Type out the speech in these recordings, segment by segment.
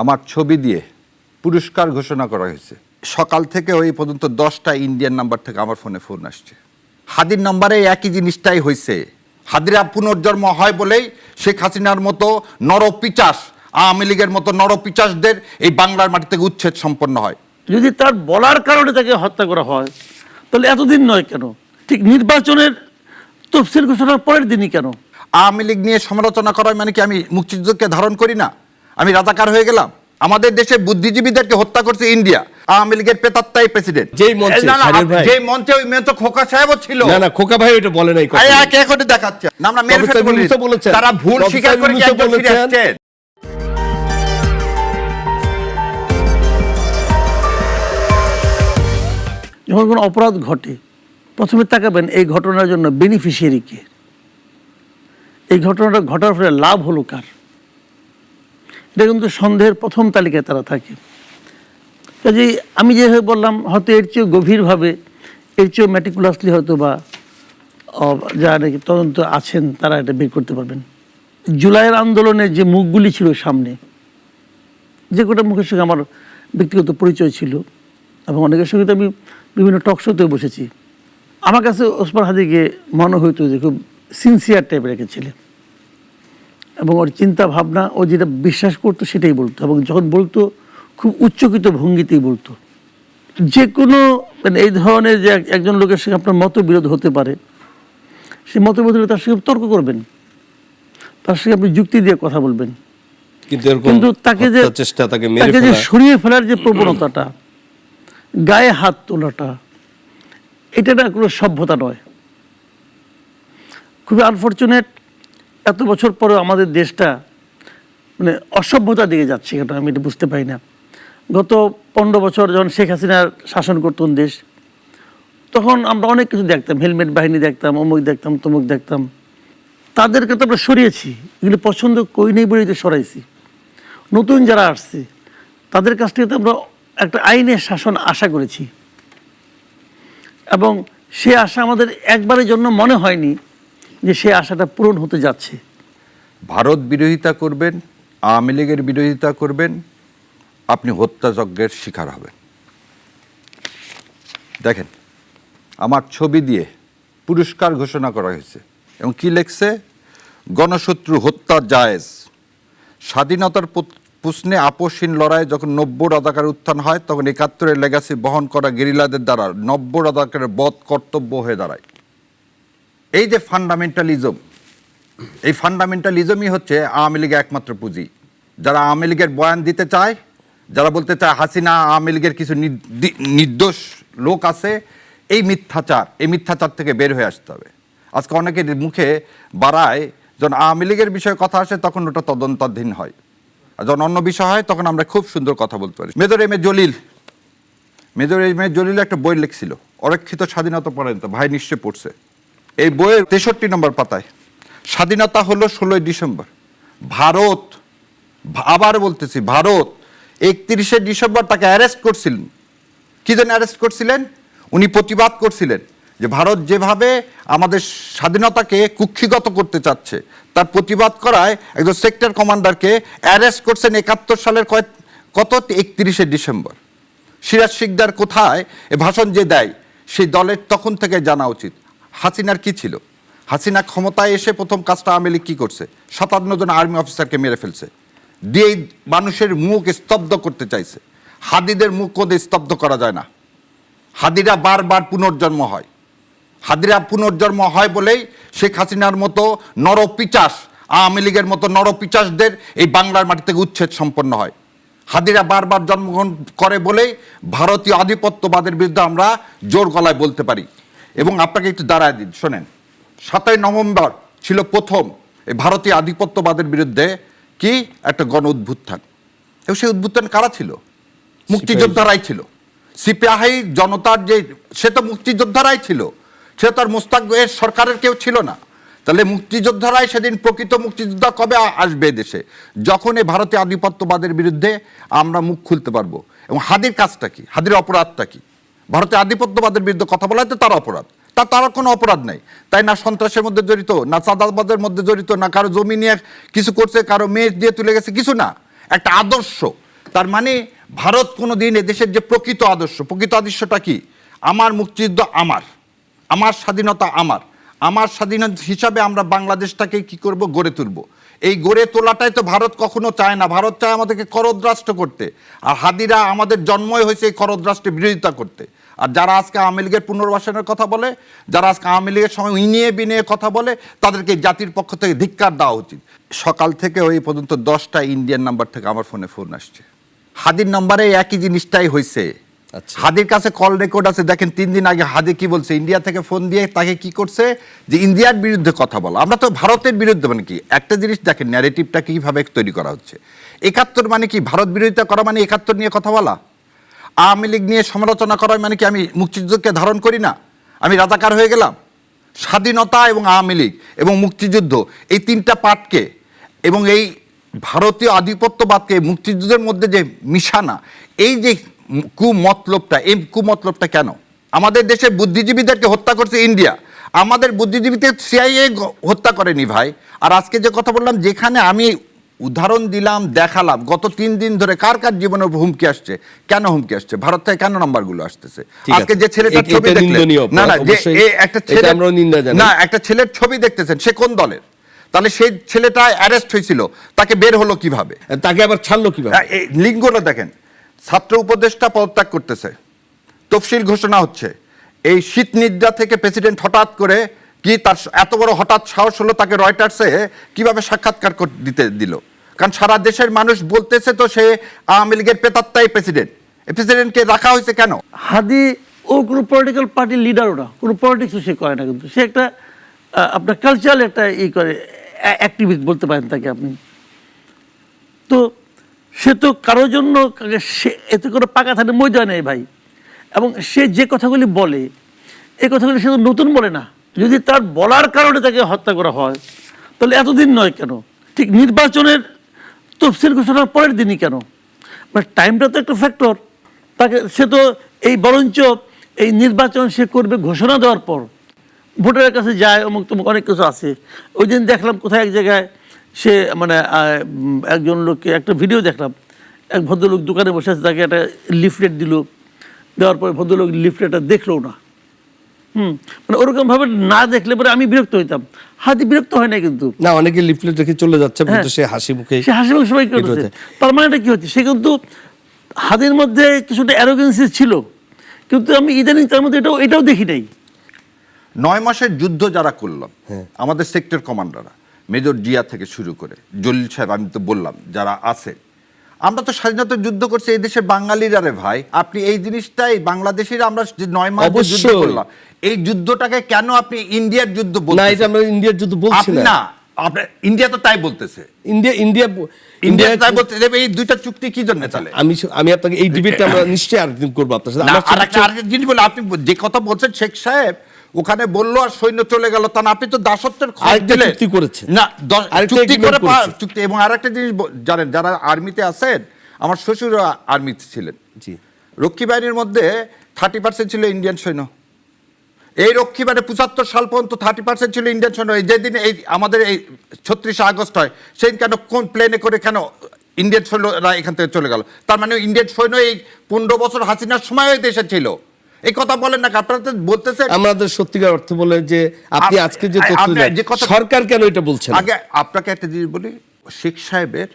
আমার ছবি দিয়ে পুরস্কার ঘোষণা করা হয়েছে। সকাল থেকে ওই পর্যন্ত দশটা ইন্ডিয়ান নাম্বার থেকে আমার ফোনে ফোন আসছে। হাদির নাম্বারে একই জিনিসটাই হয়েছে। হাদিরা পুনর্জন্ম হয় বলেই শেখ হাসিনার মতো নরপিচাস আওয়ামী লীগের মতো নরপিচাসদের এই বাংলার মাটি থেকে উচ্ছেদ সম্পন্ন হয়। যদি তার বলার কারণে তাকে হত্যা করা হয় তাহলে এতদিন নয় কেন? ঠিক নির্বাচনের তফসিল ঘোষণার পরের দিনই কেন? আওয়ামী লীগ নিয়ে সমালোচনা করা মানে কি আমি মুক্তিযুদ্ধকে ধারণ করি না? আমি রাজাকার হয়ে গেলাম আমাদের দেশে বুদ্ধিজীবীদেরকে হত্যা করছে ইন্ডিয়া আওয়ামী লীগের পেতাত্তাই প্রেসিডেন্ট যেই মঞ্চে, না, না, শারীর ভাই। যে মঞ্চে ওই মঞ্চে খোকা সাহেবও ছিল না না খোকা ভাই ওটা বলে নাই আরে একে একে দেখাচ্ছে না আমরা মেরে প্রফেসর ফেলব বলি। ইউনূসও বলেছেন। তারা ভুল স্বীকার করে কি একজন ফিরে বলেছেন। আসছেন? যখন কোনো অপরাধ ঘটে প্রথমে তাকাবেন এই ঘটনার জন্য বেনিফিশিয়ারি কে এই ঘটনাটা ঘটার ফলে লাভ হলো কার এটা কিন্তু সন্দেহের প্রথম তালিকায় তারা থাকে। কাজেই আমি যেভাবে বললাম, হয়তো এর চেয়েও গভীরভাবে, এর চেয়েও ম্যাটিকুলাসলি হয়তো বা যারা নাকি তদন্ত আছেন, তারা এটা বের করতে পারবেন। জুলাইয়ের আন্দোলনের যে মুখগুলি ছিল সামনে, যে কটা মুখের সঙ্গে আমার ব্যক্তিগত পরিচয় ছিল, এবং অনেকের সঙ্গে তো আমি বিভিন্ন টক শোতেও বসেছি। আমার কাছে ওসমান হাদিকে মনে হইতো যে খুব সিনসিয়ার টাইপের একটা ছেলে। এবং ওর চিন্তা ভাবনা ও যেটা বিশ্বাস করতো সেটাই বলতো এবং যখন বলতো খুব উচ্চকিত ভঙ্গিতেই বলতো। যে কোনো মানে এই ধরনের যে একজন লোকের সঙ্গে আপনার মতবিরোধ হতে পারে সেই মতবিরোধ হলে তার সঙ্গে তর্ক করবেন। তার সঙ্গে আপনি যুক্তি দিয়ে কথা বলবেন। কিন্তু তাকে যে চেষ্টা তাকে তাকে যে সরিয়ে ফেলার যে প্রবণতাটা গায়ে হাত তোলাটা এটা না কোনো সভ্যতা নয়। খুবই আনফর্চুনেট এত বছর পরেও আমাদের দেশটা মানে অসভ্যতার দিকে যাচ্ছে কেন আমি এটা বুঝতে পারি না। গত পনেরো বছর যখন শেখ হাসিনার শাসন করতেন দেশ, তখন আমরা অনেক কিছু দেখতাম, হেলমেট বাহিনী দেখতাম, অমুক দেখতাম, তমুক দেখতাম। তাদেরকে তো আমরা সরিয়েছি, এগুলো পছন্দ করি নেই বলেই তো সরাইছি। নতুন যারা আসছে, তাদের কাছ থেকে তো আমরা একটা আইনের শাসন আশা করেছি। এবং সে আশা আমাদের একবারের জন্য মনে হয়নি যে সে আশাটা পূরণ হতে যাচ্ছে। ভারত বিরোধিতা করবেন, আওয়ামী লীগের বিরোধিতা করবেন, আপনি হত্যাযজ্ঞের শিকার হবেন। দেখেন, আমার ছবি দিয়ে পুরস্কার ঘোষণা করা হয়েছে এবং কি লেখছে? গণশত্রু হত্যা জায়েজ। স্বাধীনতার প্রশ্নে আপোষহীন লড়াইয়ে যখন নব্য রাজাকার উত্থান হয়, তখন একাত্তরের লেগাসি বহন করা গেরিলাদের দ্বারা নব্য রাজাকারের বধ কর্তব্য হয়ে দাঁড়ায়। এই যে ফান্ডামেন্টালিজম এই ফান্ডামেন্টালিজমই হচ্ছে আওয়ামী লীগের একমাত্র পুঁজি। যারা আওয়ামী লীগের বয়ান দিতে চায়, যারা বলতে চায় হাসিনা আওয়ামী লীগের কিছু নির্দি- নির্দোষ লোক আছে, এই মিথ্যাচার এই মিথ্যাচার থেকে বের হয়ে আসতে হবে। আজকে অনেকের মুখে বাড়ায়, যখন আওয়ামী লীগের বিষয়ে কথা আসে, তখন ওটা তদন্তাধীন হয়। আর যখন অন্য বিষয় হয়, তখন আমরা খুব সুন্দর কথা বলতে পারি। Major M A Jalil, major M A Jalil একটা বই লিখছিল, অরক্ষিত স্বাধীনতা পর্যন্ত ভাই নিশ্চয় পড়ছে। এই বইয়ের তেষট্টি নম্বর পাতায়, স্বাধীনতা হলো ষোলোই ডিসেম্বর, ভারত আবার বলতেছি ভারত, একত্রিশে ডিসেম্বর তাকে অ্যারেস্ট করছিলেন। কি জন্য অ্যারেস্ট করছিলেন? উনি প্রতিবাদ করছিলেন যে ভারত যেভাবে আমাদের স্বাধীনতাকে কুক্ষিগত করতে চাচ্ছে, তার প্রতিবাদ করায় একজন সেক্টর কমান্ডারকে অ্যারেস্ট করছেন একাত্তর সালের কয় কত? একত্রিশে ডিসেম্বর। সিরাজ শিকদার কোথায়? এ ভাষণ যে দেয়, সেই দলের তখন থেকে জানা উচিত। হাসিনার কি ছিল? হাসিনা ক্ষমতায় এসে প্রথম কাজটা আওয়ামী লীগ কী করছে? সাতান্ন জন আর্মি অফিসারকে মেরে ফেলছে। দিয়ে মানুষের মুখ স্তব্ধ করতে চাইছে। হাদিদের মুখ কোদে স্তব্ধ করা যায় না। হাদিরা বারবার পুনর্জন্ম হয়। হাদিরা পুনর্জন্ম হয় বলেই শেখ হাসিনার মতো নরপিচাস, আওয়ামী লীগের মতো নরপিচাসদের এই বাংলার মাটি থেকে উচ্ছেদ সম্পন্ন হয়। হাদিরা বারবার জন্মগ্রহণ করে বলেই ভারতীয় আধিপত্যবাদের বিরুদ্ধে আমরা জোর গলায় বলতে পারি। এবং আপনাকে একটু দাঁড়ায় দিন শোনেন। সাতই নভেম্বর ছিল প্রথম এই ভারতীয় আধিপত্যবাদের বিরুদ্ধে কি? একটা গণ উদ্ভুত্থান এবং সেই উদ্ভুত্থান কারা ছিল? মুক্তিযোদ্ধারাই ছিল। সিপিআই জনতার যে সে তো মুক্তিযোদ্ধারাই ছিল। সে তার মুস্তাক এর সরকারের কেউ ছিল না। তাহলে মুক্তিযোদ্ধারাই সেদিন প্রকৃত মুক্তিযোদ্ধা কবে আসবে দেশে? যখন এই ভারতীয় আধিপত্যবাদের বিরুদ্ধে আমরা মুখ খুলতে পারব। এবং হাদির কাজটা কি? হাদির অপরাধটা কি? ভারতীয় আধিপত্যবাদের বিরুদ্ধে কথা বলা তো তার অপরাধ। তা তার কোনো অপরাধ নেই। তাই না সন্ত্রাসের মধ্যে জড়িত, না চাঁদাবাদের মধ্যে জড়িত, না কারও জমি নিয়ে কিছু করছে, কারও মেয়ে দিয়ে তুলে গেছে, কিছু না। একটা আদর্শ। তার মানে ভারত কোনো দিন এদেশের যে প্রকৃত আদর্শ, প্রকৃত আদর্শটা কি? আমার মুক্তিযুদ্ধ আমার। আমার স্বাধীনতা আমার। আমার স্বাধীনতা হিসাবে আমরা বাংলাদেশটাকে কি করব? গড়ে তুলব। এই গড়ে তোলাটাই তো ভারত কখনো চায় না। ভারত চায় আমাদেরকে করদ্রাষ্ট্র করতে। আর হাদিরা আমাদের জন্মই হয়েছে এই করদ্রাষ্ট্রের বিরোধিতা করতে। আর যারা আজকে আওয়ামী লীগের পুনর্বাসনের কথা বলে যারা আজকে আওয়ামী লীগের সময় ইনিয়ে বিনিয়ে কথা বলে তাদেরকে জাতির পক্ষ থেকে ধিক্কার দেওয়া উচিত। সকাল থেকে ওই পর্যন্ত দশটা ইন্ডিয়ান নাম্বার থেকে আমার ফোনে ফোন আসছে। হাদির নম্বরে একই জিনিসটাই হয়েছে আচ্ছা। হাদির কাছে কল রেকর্ড আছে দেখেন তিন দিন আগে হাদি কি বলছে? ইন্ডিয়া থেকে ফোন দিয়ে তাকে কি করছে? যে ইন্ডিয়ার বিরুদ্ধে কথা বলা। আমরা তো ভারতের বিরুদ্ধে মানে কি? একটা জিনিস দেখেন ন্যারেটিভটা কীভাবে তৈরি করা হচ্ছে? একাত্তর মানে কি? ভারত বিরোধিতা করা মানে একাত্তর নিয়ে কথা বলা? আওয়ামী লীগ নিয়ে সমালোচনা করা মানে কি আমি মুক্তিযুদ্ধকে ধারণ করি না? আমি রাজাকার হয়ে গেলাম? স্বাধীনতা এবং আওয়ামী লীগ এবং মুক্তিযুদ্ধ, এই তিনটা পার্টকে এবং এই ভারতীয় আধিপত্যবাদকে, মুক্তিযুদ্ধের মধ্যে যে মিশানা, এই যে কুমতলবটা, এই কুমতলবটা কেন? আমাদের দেশে বুদ্ধিজীবীদেরকে হত্যা করছে ইন্ডিয়া। আমাদের বুদ্ধিজীবীদের সিআইএ হত্যা করেনি ভাই। আর আজকে যে কথা বললাম, যেখানে আমি উদাহরণ দিলাম দেখালাম। গত তিন দিন ধরে কার কার জীবনে হুমকি আসছে? কেন হুমকি আসছে? ভারত থেকে কেন নাম্বারগুলো আসতেছে? আজকে যে ছেলেটার ছবি দেখলেন। না না যে একটা ছেলে। না একটা ছেলের ছবি দেখতেছেন সে কোন দলের? তাহলে সেই ছেলেটা অ্যারেস্ট হয়েছিল তাকে বের হলো কীভাবে? তাকে আবার ছাড়লো কীভাবে? লিঙ্গটা দেখেন ছাত্র উপদেষ্টা পদত্যাগ করতেছে তফসিল ঘোষণা হচ্ছে এই শীত নিদ্রা থেকে প্রেসিডেন্ট হঠাৎ করে কি তার এত বড় হঠাৎ সাহস হলো তাকে রয়টার্সে কীভাবে সাক্ষাৎকার কর- দিতে দিল? কারণ সারা দেশের মানুষ বলতেছে তো সে আওয়ামী লীগের পেতাত্তাই প্রেসিডেন্ট প্রেসিডেন্টকে রাখা হয়েছে কেন? হাদি, ও কোনো পলিটিক্যাল পার্টির লিডারও না। কোনো পলিটিক্সও সে করে না কিন্তু। সে একটা আপনার কালচারাল একটা ই করে অ্যাক্টিভিস্ট বলতে পারেন তাকে আপনি। তো সে তো কারোর জন্য সে, এতে করে পাকা থাকে মজা নেই ভাই। এবং সে যে কথাগুলি বলে এই কথাগুলি সে তো নতুন বলে না। যদি তার বলার কারণে তাকে হত্যা করা হয়, তাহলে এতদিন নয় কেন? ঠিক নির্বাচনের তফসিল ঘোষণার পরের দিনই কেন? মানে টাইমটা তো একটা ফ্যাক্টর তাকে, সে তো এই বরঞ্চ এই নির্বাচন সে করবে ঘোষণা দেওয়ার পর। ভোটারের কাছে যায়, অমুক তমুক অনেক কিছু আছে। ওই দিন দেখলাম কোথায় এক জায়গায় সে মানে একজন লোককে একটা ভিডিও দেখলাম। এক ভদ্রলোক দোকানে বসে আছে, তাকে একটা লিফলেট দিল। দেওয়ার পরে ভদ্রলোক লিফলেটটা দেখল না। হুম। মানে ওরকমভাবে না দেখলে পরে আমি বিরক্ত হইতাম। হাতি বিরক্ত হয় না কিন্তু। না অনেকে লিফলেট রেখে চলে যাচ্ছে কিন্তু হ্যাঁ। সে হাসি মুখে সে হাসি মুখে সবাই করতেছে তার মানেটা কি হচ্ছে? সে কিন্তু হাতের মধ্যে কিছুটা অ্যারোগেন্সি ছিল। কিন্তু আমি ইদানিং তার মধ্যে এটাও এটাও দেখি নাই। নয় মাসের যুদ্ধ যারা করলাম আমাদের সেক্টর কমান্ডাররা মেজর জিয়া থেকে শুরু করে জলিল সাহেব আমি তো বললাম যারা আছে আমরা তো স্বাধীনতা যুদ্ধ করছি এই দেশের বাঙালিরা রে ভাই। আপনি এই জিনিসটাই বাংলাদেশের আমরা যে নয় মাস যুদ্ধ করলাম এই যুদ্ধটাকে কেন আপনি ইন্ডিয়ার যুদ্ধ না বলছেন এটা আমরা ইন্ডিয়ার যুদ্ধ বলছি না। না আপনি ইন্ডিয়া তো তাই বলতেছে। ইন্ডিয়া ইন্ডিয়া ইন্ডিয়া তাই বলতে এই দুইটা চুক্তি কি জন্য চলে? আমি আমি আপনাকে এই ডিবেটটা আমরা নিশ্চয়ই আরেকদিন করব আপনার সাথে। না, আর একটা জিনিস বলে আপনি যে কথা বলছেন শেখ সাহেব ওখানে বলল আর সৈন্য চলে গেল। তা আপনি তো দাসত্বের চুক্তি করেছেন। না চুক্তি করে চুক্তি এবং আরেকটা জিনিস জানেন যারা আর্মিতে আছেন আমার শ্বশুর আর্মিতে ছিলেন। জি। রক্ষী বাহিনীর মধ্যে থার্টি পার্সেন্ট ছিল ইন্ডিয়ান সৈন্য। এই রক্ষী বাহিনী পঁচাত্তর সাল পর্যন্ত থার্টি পার্সেন্ট ছিল ইন্ডিয়ান সৈন্য। এই যেদিন এই আমাদের এই ছত্রিশে আগস্ট হয় সেই কেন কোন প্লেনে করে কেন ইন্ডিয়ান সৈন্যরা এখান থেকে চলে গেল? তার মানে ইন্ডিয়ান সৈন্য এই পনেরো বছর হাসিনার সময় দেশে ছিল। এই কথা বলেন না আপনারা তো বলতেছেন। আমাদের সত্যিকার অর্থ বলে যে আপনি আজকে যে তথ্য সরকার কেন এটা বলছে না? আগে আপনাকে একটা জিনিস বলি শেখ সাহেবের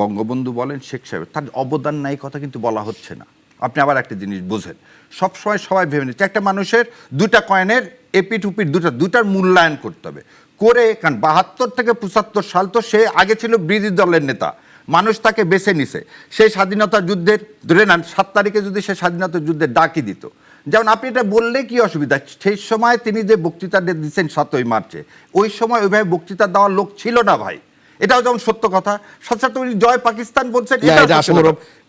বঙ্গবন্ধু বলেন শেখ সাহেবের তার অবদান নাই কথা কিন্তু বলা হচ্ছে না। আপনি আবার একটা জিনিস বুঝেন। সবসময় সবাই ভেবে নিচ্ছে একটা মানুষের দুটা কয়েনের এপি টুপির দুটা দুটার মূল্যায়ন করতে হবে। করে কারণ বাহাত্তর থেকে পঁচাত্তর সাল তো সে আগে ছিল বিরোধী দলের নেতা। মানুষ তাকে বেছে নিছে। সেই স্বাধীনতা যুদ্ধের ধরে নেন সাত তারিখে যদি সে স্বাধীনতা যুদ্ধের ডাকি দিত। যেমন আপনি এটা বললে কি অসুবিধা? সেই সময় তিনি যে বক্তৃতা দিচ্ছেন সাতই মার্চে ওই সময় ওইভাবে বক্তৃতা দেওয়ার লোক ছিল না ভাই। এটাও যেমন সত্য কথা। সাথে সাথে উনি জয় পাকিস্তান বলছেন এটা সত্য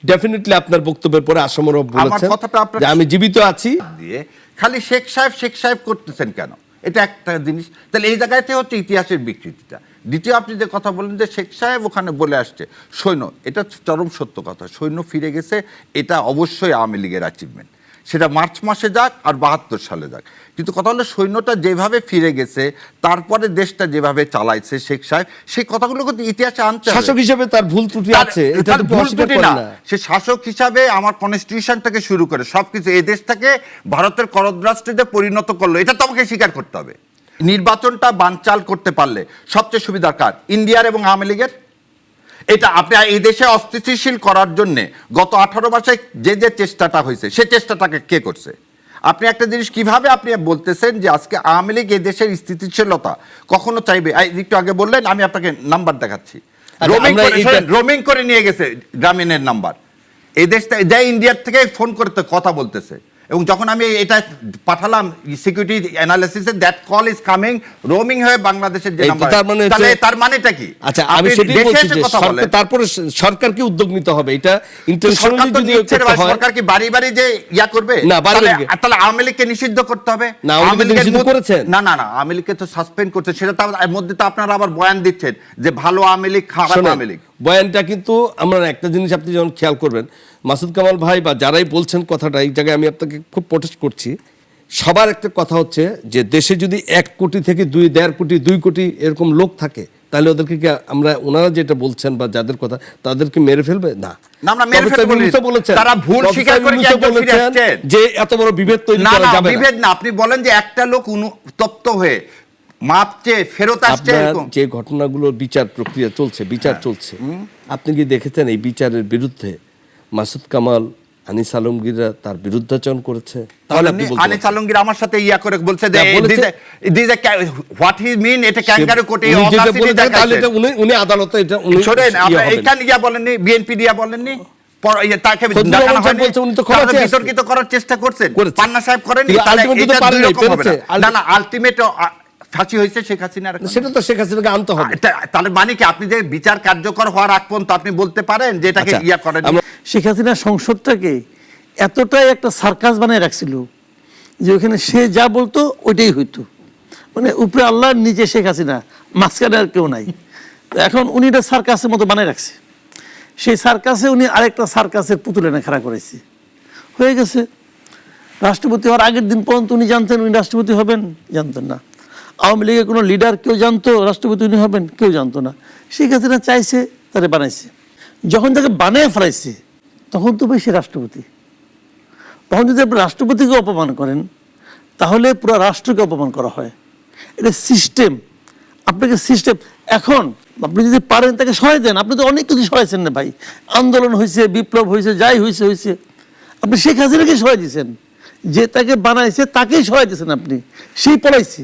ডেফিনেটলি আপনার বক্তব্যের পরে আসমরব বলেছেন কথাটা আপনার- আমি জীবিত আছি। দিয়ে খালি শেখ সাহেব শেখ সাহেব করতেছেন কেন? এটা একটা জিনিস। তাহলে এই জায়গাতে হচ্ছে ইতিহাসের বিকৃতিটা। দ্বিতীয় আপনি যে কথা বলেন যে শেখ সাহেব ওখানে বলে আসছে সৈন্য এটা চরম সত্য কথা। সৈন্য ফিরে গেছে এটা অবশ্যই আওয়ামী লীগের অ্যাচিভমেন্ট সেটা মার্চ মাসে যাক আর বাহাত্তর সালে যাক। কিন্তু কথা হলো সৈন্যটা যেভাবে ফিরে গেছে তারপরে দেশটা যেভাবে চালাইছে শেখ সাহেব সেই কথাগুলো কিন্তু ইতিহাসে আনতে শাসক হিসেবে তার ভুল ত্রুটি আছে এটা ভুল ত্রুটি না। সে শাসক হিসাবে আমার কনস্টিটিউশন থেকে শুরু করে সবকিছু এই দেশটাকে ভারতের করদ্রাষ্ট্রে পরিণত করল এটা তো আমাকে স্বীকার করতে হবে। নির্বাচনটা বানচাল করতে পারলে সবচেয়ে সুবিধার কার ইন্ডিয়ার এবং আওয়ামী লীগের। এটা আপনি এই দেশে অস্থিতিশীল করার জন্য গত আঠারো মাসে যে যে চেষ্টাটা হয়েছে সে চেষ্টাটাকে কে করছে? আপনি একটা জিনিস কীভাবে আপনি বলতেছেন যে আজকে আওয়ামী লীগ এই দেশের স্থিতিশীলতা কখনো চাইবে? একটু আগে বললেন আমি আপনাকে নাম্বার দেখাচ্ছি। রোমিং করে রোমিং করে নিয়ে গেছে গ্রামীণের নাম্বার। এই দেশটা যা ইন্ডিয়ার থেকে ফোন করতে কথা বলতেছে এবং যখন আমি এটা পাঠালাম security অ্যানালিসিসে that call is coming roaming হয়ে বাংলাদেশের যে নাম্বার তার মানে তাহলে তার মানেটা কি? আচ্ছা আমি সেটাই বলছি যে সরকার তারপরে সরকারকে উদ্যোগ নিতে হবে। এটা ইন্টারন্যাশনালি যদি সরকার কি বাড়ি বাড়ি যে ইয়া করবে? না, বাড়ি তাহলে বাড়ি। তাহলে আওয়ামী লীগকে নিষিদ্ধ করতে হবে। না, আওয়ামী লীগের নিষিদ্ধ করেছেন? না না না আওয়ামী লীগকে তো সাসপেন্ড করছে। সেটা তো এর মধ্যে তো আপনারা আবার বয়ান দিচ্ছেন যে ভালো আওয়ামী লীগ খারাপ আওয়ামী লীগ। বয়ানটা কিন্তু আমরা একটা জিনিস আপনি যখন খেয়াল করবেন মাসুদ কামাল ভাই বা যারাই বলছেন কথাটা এই জায়গায় আমি আপনাকে খুব প্রোটেস্ট করছি। সবার একটা কথা হচ্ছে যে দেশে যদি এক কোটি থেকে দুই দেড় কোটি দুই কোটি এরকম লোক থাকে তাহলে ওদেরকে কি আমরা ওনারা যেটা বলছেন বা যাদের কথা তাদেরকে মেরে ফেলবে? না? যে এত বড় বিভেদ তৈরি করা যাবে বিভেদ না। আপনি বলেন যে একটা লোক উত্তপ্ত হয়ে মাপ চেয়ে ফেরত আসছে যে ঘটনাগুলোর বিচার প্রক্রিয়া চলছে বিচার হ্যাঁ। চলছে। আপনি কি দেখেছেন এই বিচারের বিরুদ্ধে মাসুদ কামাল আনিস আলমগীররা তার বিরুদ্ধাচরণ করেছে। তাহলে আপনি আনিস আলমগীর আমার সাথে ইয়া করে বলছে যে বলেছে- হোয়াট হি মিন এটা ক্যাঙ্গারু কোটে তাহলে এটা উনি উনি আদালতে এটা উনি শোনেন আপনি। ইয়া বলেননি বিএনপি দিয়া বলেননি তাকে বিতর্কিত করার চেষ্টা করছেন। পান্না সাহেব করেন। না। না আলটিমেট ফাঁসি হয়েছে শেখ হাসিনার সেটা তো শেখ হাসিনাকে আনতে হবে। তাহলে মানে কি আপনি যে বিচার কার্যকর হওয়ার আগ পর্যন্ত আপনি বলতে পারেন যে এটাকে আচ্ছা, ইয়া করেন শেখ হাসিনা সংসদটাকে এতটাই একটা সার্কাস বানিয়ে রাখছিল যে ওখানে সে যা বলতো ওইটাই হইতো। মানে উপরে আল্লাহ নিচে শেখ হাসিনা, মাঝখানে আর কেউ নাই। এখন উনি এটা সার্কাসের মতো বানিয়ে রাখছে। সেই সার্কাসে উনি আরেকটা সার্কাসের পুতুল এনে খাড়া করেছে হয়ে গেছে। রাষ্ট্রপতি হওয়ার আগের দিন পর্যন্ত উনি জানতেন উনি রাষ্ট্রপতি হবেন? জানতেন না। আওয়ামী লীগের কোনো লিডার কেউ জানতো রাষ্ট্রপতি উনি হবেন? কেউ জানতো না। শেখ হাসিনা চাইছে, তারে বানাইছে। যখন তাকে বানিয়ে ফেলাইছে তখন তো ভাই সে রাষ্ট্রপতি। তখন যদি আপনি রাষ্ট্রপতিকে অপমান করেন, তাহলে পুরো রাষ্ট্রকে অপমান করা হয়। এটা সিস্টেম আপনাকে সিস্টেম এখন আপনি যদি পারেন তাকে সহায় দেন। আপনি তো অনেক কিছু সহায়ছেন না ভাই। আন্দোলন হয়েছে বিপ্লব হয়েছে যাই হয়েছে হয়েছে আপনি শেখ হাসিনাকে সহায় দিয়েছেন যে তাকে বানাইছে, তাকেই সহায় দিয়েছেন আপনি। সেই পলাইছে।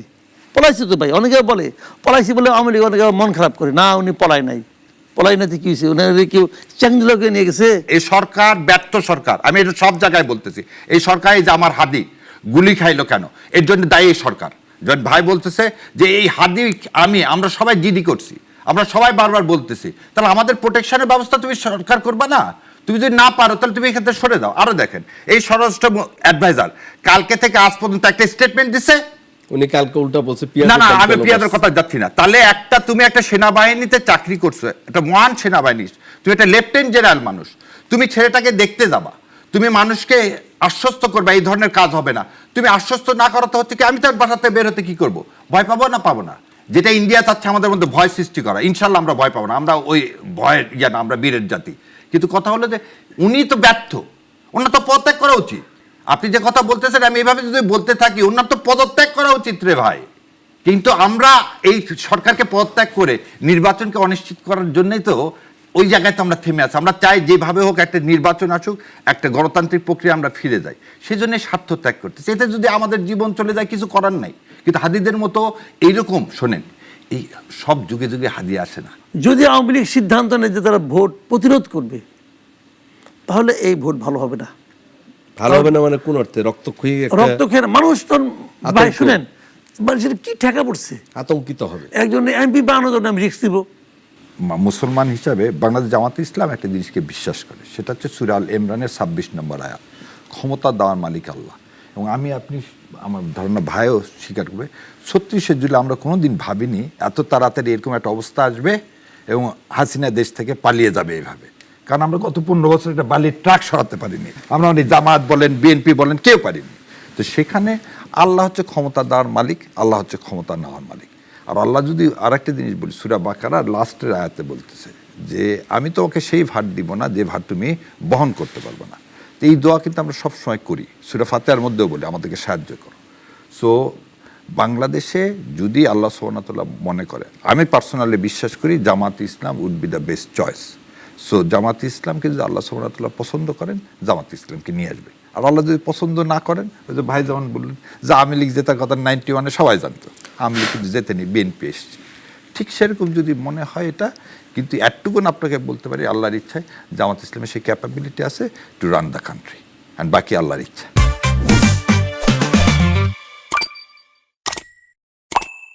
পলাইছে তো ভাই, অনেকে বলে। পলাইছে বলে আওয়ামী লীগ অনেকে মন খারাপ করে। না, উনি পলায় নাই। পলাই না কি হয়েছে উনি কেউ চ্যাংদিলকে নিয়ে গেছে? এই সরকার ব্যর্থ সরকার। আমি এটা সব জায়গায় বলতেছি। এই সরকার এই যে আমার হাদি, গুলি খাইলো কেন? এর জন্য দায়ী সরকার। যখন ভাই বলতেছে যে এই হাদি, আমি, আমরা সবাই জিডি করছি। আমরা সবাই বারবার বলতেছি, তাহলে আমাদের প্রোটেকশনের ব্যবস্থা তুমি সরকার করবা না? তুমি যদি না পারো, তাহলে তুমি এখান থেকে সরে দাও আরও দেখেন, এই স্বরাষ্ট্র অ্যাডভাইজার কালকে থেকে আজ পর্যন্ত একটা স্টেটমেন্ট দিছে উনি কালকে উল্টা বলছে না না আমি পিয়াদের কথা যাচ্ছি না। তাহলে একটা তুমি একটা সেনাবাহিনীতে চাকরি করছ একটা মহান সেনাবাহিনী তুমি একটা লেফটেন্যান্ট জেনারেল মানুষ। তুমি ছেলেটাকে দেখতে যাবা। তুমি মানুষকে আশ্বস্ত করবে এই ধরনের কাজ হবে না। তুমি আশ্বস্ত না করাতে হচ্ছে কি? আমি তার বাসাতে বের হতে কি করব? ভয় পাবো না পাবো না? যেটা ইন্ডিয়া চাচ্ছে আমাদের মধ্যে ভয় সৃষ্টি করা ইনশাল্লাহ আমরা ভয় পাবো না। আমরা ওই ভয়ের ইয়া না আমরা বীরের জাতি। কিন্তু কথা হলো যে উনি তো ব্যর্থ। ওনার তো পদত্যাগ করা উচিত। আপনি যে কথা বলতেছেন, আমি এভাবে যদি বলতে থাকি ওনার তো পদত্যাগ করা উচিত রে ভাই। কিন্তু আমরা এই সরকারকে পদত্যাগ করে নির্বাচনকে অনিশ্চিত করার জন্যই তো ওই জায়গায় তো আমরা থেমে আছি। আমরা চাই যেভাবে হোক একটা নির্বাচন আসুক, একটা গণতান্ত্রিক প্রক্রিয়া আমরা ফিরে যাই। সেই জন্য স্বার্থ ত্যাগ করতেছি। এতে যদি আমাদের জীবন চলে যায়, কিছু করার নাই। কিন্তু হাদিদের মতো এইরকম, শোনেন, এই সব যুগে যুগে হাদি আসে না। যদি আওয়ামী লীগ সিদ্ধান্ত নেয় যে তারা ভোট প্রতিরোধ করবে, তাহলে এই ভোট ভালো হবে না। ভালো হবে না মানে কোন অর্থে? রক্তক্ষয়ী একটা রক্ত খেয়ে মানুষ তো ভাই শুনেন মানুষের কি ঠেকা পড়ছে? আতঙ্কিত হবে। একজন এমপি বানানোর জন্য আমি রিক্স দিব। মুসলমান হিসাবে বাংলাদেশ জামাত ইসলাম একটা জিনিসকে বিশ্বাস করে। সেটা হচ্ছে সুরাল ইমরানের ছাব্বিশ নম্বর আয়াত। ক্ষমতা দেওয়ার মালিক আল্লাহ। এবং আমি আপনি আমার ধারণা ভাইও স্বীকার করবে ছত্রিশে জুলাই আমরা কোনো দিন ভাবিনি এত তাড়াতাড়ি এরকম একটা অবস্থা আসবে এবং হাসিনা দেশ থেকে পালিয়ে যাবে এইভাবে কারণ আমরা গত পনেরো বছর একটা বালির ট্রাক সরাতে পারিনি। আমরা অনেক জামাত বলেন, বিএনপি বলেন, কেউ পারিনি। তো সেখানে আল্লাহ হচ্ছে ক্ষমতা দেওয়ার মালিক, আল্লাহ হচ্ছে ক্ষমতা নেওয়ার মালিক। আর আল্লাহ যদি আর একটা জিনিস বলি, সুরা বাকারা লাস্টের আয়াতে বলতেছে যে, আমি তোমাকে সেই ভার দিব না, যে ভার তুমি বহন করতে পারবে না। তো এই দোয়া কিন্তু আমরা সবসময় করি। সুরা ফাতেহার মধ্যেও বলি, আমাদেরকে সাহায্য করো। সো বাংলাদেশে যদি আল্লাহ সোহানাতুল্লাহ মনে করে, আমি পার্সোনালি বিশ্বাস করি Jamaat Islam would be the best choice so Jamaat ইসলামকে যদি আল্লাহ সোহানাতুল্লাহ পছন্দ করেন, জামাত ইসলামকে নিয়ে আসবে। আর আল্লাহ যদি পছন্দ না করেন, ওই যে ভাই যেমন বললেন যে আওয়ামী লীগ জেতার কথা নাইনটি ওয়ানে সবাই জানতো, আওয়ামী লীগ কিন্তু জেতেনি বিএনপি এসছে। ঠিক সেরকম যদি মনে হয় এটা, কিন্তু একটুকুন আপনাকে বলতে পারি, আল্লাহর ইচ্ছায় জামাত ইসলামের সেই ক্যাপাবিলিটি আছে to run the country and বাকি আল্লাহর ইচ্ছা।